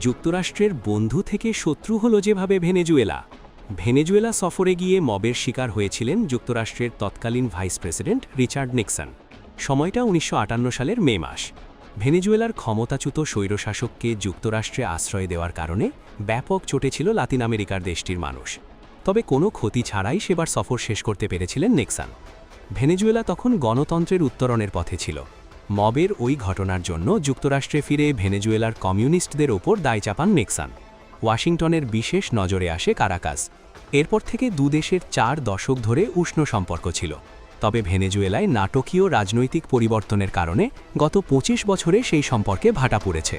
যুক্তরাষ্ট্রের বন্ধু থেকে শত্রু হল যেভাবে ভেনেজুয়েলা। ভেনেজুয়েলা সফরে গিয়ে মবের শিকার হয়েছিলেন যুক্তরাষ্ট্রের তৎকালীন ভাইস প্রেসিডেন্ট রিচার্ড নিক্সন। সময়টা উনিশশো আটান্ন সালের মে মাস। ভেনেজুয়েলার ক্ষমতাচ্যুত স্বৈরশাসককে যুক্তরাষ্ট্রে আশ্রয় দেওয়ার কারণে ব্যাপক চটেছিল লাতিন আমেরিকার দেশটির মানুষ। তবে কোনো ক্ষতি ছাড়াই সেবার সফর শেষ করতে পেরেছিলেন নিক্সন। ভেনেজুয়েলা তখন গণতন্ত্রের উত্তরণের পথে ছিল। মবের ওই ঘটনার জন্য যুক্তরাষ্ট্রে ফিরে ভেনেজুয়েলার কমিউনিস্টদের ওপর দায় চাপান নেক্সান। ওয়াশিংটনের বিশেষ নজরে আসে কারাকাস। এরপর থেকে দুদেশের চার দশক ধরে উষ্ণ সম্পর্ক ছিল। তবে ভেনেজুয়েলায় নাটকীয় রাজনৈতিক পরিবর্তনের কারণে গত ২৫ বছরে সেই সম্পর্কে ভাটা পড়েছে।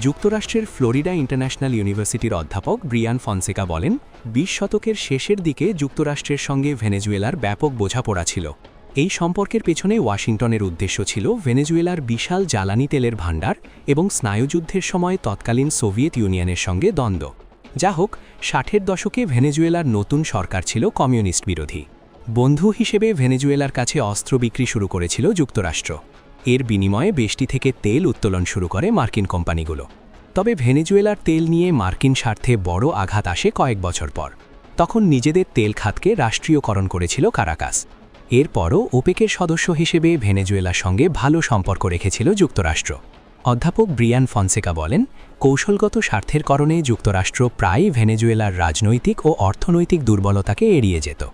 যুক্তরাষ্ট্রের ফ্লোরিডা ইন্টারন্যাশনাল ইউনিভার্সিটির অধ্যাপক ব্রিয়ান ফনসেকা বলেন, বিশ শতকের শেষের দিকে যুক্তরাষ্ট্রের সঙ্গে ভেনেজুয়েলার ব্যাপক বোঝাপড়া ছিল। এই সম্পর্কের পেছনে ওয়াশিংটনের উদ্দেশ্য ছিল ভেনেজুয়েলার বিশাল জ্বালানি তেলের ভাণ্ডার এবং স্নায়ুযুদ্ধের সময় তৎকালীন সোভিয়েত ইউনিয়নের সঙ্গে দ্বন্দ্ব। যা হোক, ষাটের দশকে ভেনেজুয়েলার নতুন সরকার ছিল কমিউনিস্ট বিরোধী। বন্ধু হিসেবে ভেনেজুয়েলার কাছে অস্ত্র বিক্রি শুরু করেছিল যুক্তরাষ্ট্র। এর বিনিময়ে দেশটি থেকে তেল উত্তোলন শুরু করে মার্কিন কোম্পানিগুলো। তবে ভেনেজুয়েলার তেল নিয়ে মার্কিন স্বার্থে বড় আঘাত আসে কয়েক বছর পর। তখন নিজেদের তেল খাতকে রাষ্ট্রীয়করণ করেছিল কারাকাস। এরপরও ওপেকের সদস্য হিসেবে ভেনেজুয়েলার সঙ্গে ভালো সম্পর্ক রেখেছিল যুক্তরাষ্ট্র। অধ্যাপক ব্রিয়ান ফনসেকা বলেন, কৌশলগত স্বার্থের কারণে যুক্তরাষ্ট্র প্রায়ই ভেনেজুয়েলার রাজনৈতিক ও অর্থনৈতিক দুর্বলতাকে এড়িয়ে যেত।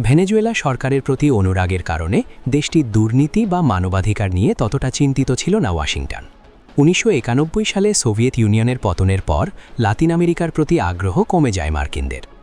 ভেনেজুয়েলা সরকারের প্রতি অনুরাগের কারণে দেশটি দুর্নীতি বা মানবাধিকার নিয়ে ততটা চিন্তিত ছিল না ওয়াশিংটন। উনিশশো একানব্বই সালে সোভিয়েত ইউনিয়নের পতনের পর লাতিন আমেরিকার প্রতি আগ্রহ কমে যায় মার্কিনদের।